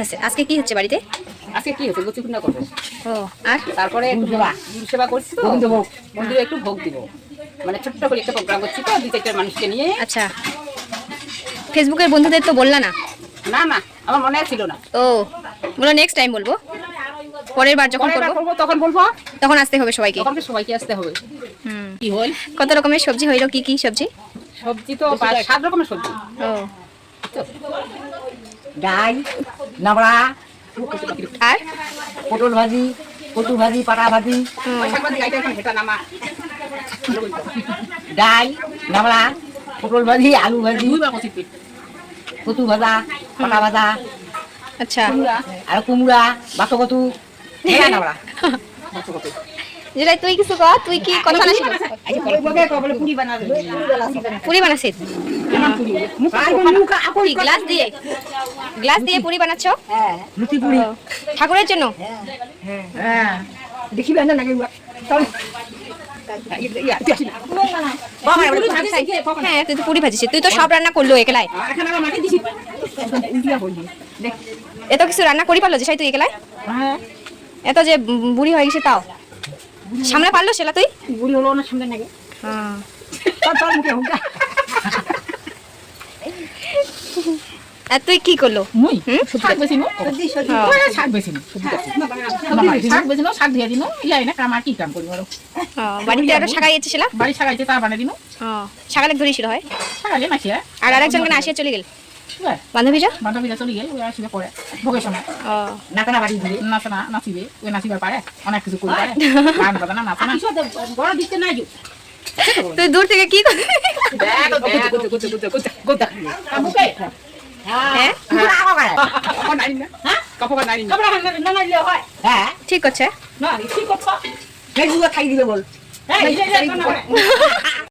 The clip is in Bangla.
আছে? আজকে কি হচ্ছে বাড়িতে? আজকে কি হচ্ছে? লুচি কুন্ডা করব। ও আর? তারপরে একটু সেবা। সেবা করছি তো। মন্দিরে একটু ভোগ দিব। মানে ছোট্ট করে একটা প্রোগ্রাম করছি তো দুই চারটা মানুষকে নিয়ে। আচ্ছা। ফেসবুকের বন্ধুদের তো বললা না? না না আমার মনে ছিল না। ও বলো নেক্সট টাইম বলব। পরের বার যখন করব। তখন বলব। তখন আসতে হবে সবাইকে। তখন সবাইকে আসতে হবে। হুম। কি হল? কত রকমের সবজি হইল? কি কি সবজি? সবজি তো সাত রকমের সবজি। ও। ডাল নাবড়া আর? পটল ভাজি কচু ভাজি পাটা ভাজি। হুম, ওই শাকভাজি গাইতে এখন হেটা নামা ডাল নাবড়া পটল ভাজি আলু ভাজি কচু ভাজা পাটা ভাজা আচ্ছা। আর কুমড়া বাসো কচু হেলা নাবড়া। তুই কিছু কর তুই কি কথা না পুরি বানাবে পুরি বানাচ্ছিস কি গ্লাস দিয়ে? গ্লাস দিয়ে পুরি বানাচ্ছ? লুচি পুরি। ঠাকুরের জন্য? হ্যাঁ। নাকি হ্যাঁ তুই তো পুরি ভাজিস তুই তো সব রান্না করল একলাই এত কিছু রান্না করি পারল যে সাই তুই একলাই হ্যাঁ। এত যে বুড়ি হয়ে গেছে তাও। সামনে পারল সেটা তুই? বুড়ি হলো না সামনে নাকি? হ্যাঁ। আর তুই কি করল? মুই? শাক বেশি নো হ্যাঁ। শাক বেশি নো শাক বেশি নো শাক? দিয়ে দিনো ইয়াই না কাম কি কাম করি বলো? হ্যাঁ, বাড়িতে আরও শাকাই এসেছিল বাড়ি শাকাইছে তা বানাই দিনো শাকালে ধরেছিল হয়? শাকালে নাচিয়া আর আরেকজনকে না আসিয়া চলে গেল? বান্ধবীরা? বান্ধবীরা চলে গেল ওই আসবে পরে। ভোগের সময়। ও। বাড়ি নাচিবে ওই নাচিবার পারে। অনেক কিছু করে পারে। গান বাজনা নাচে না বড় দিতে নাই তুই দূর থেকে কি ঠিক হ্যাঁ হ্যাঁ। ঠিক আছে। খাই দিবে বল।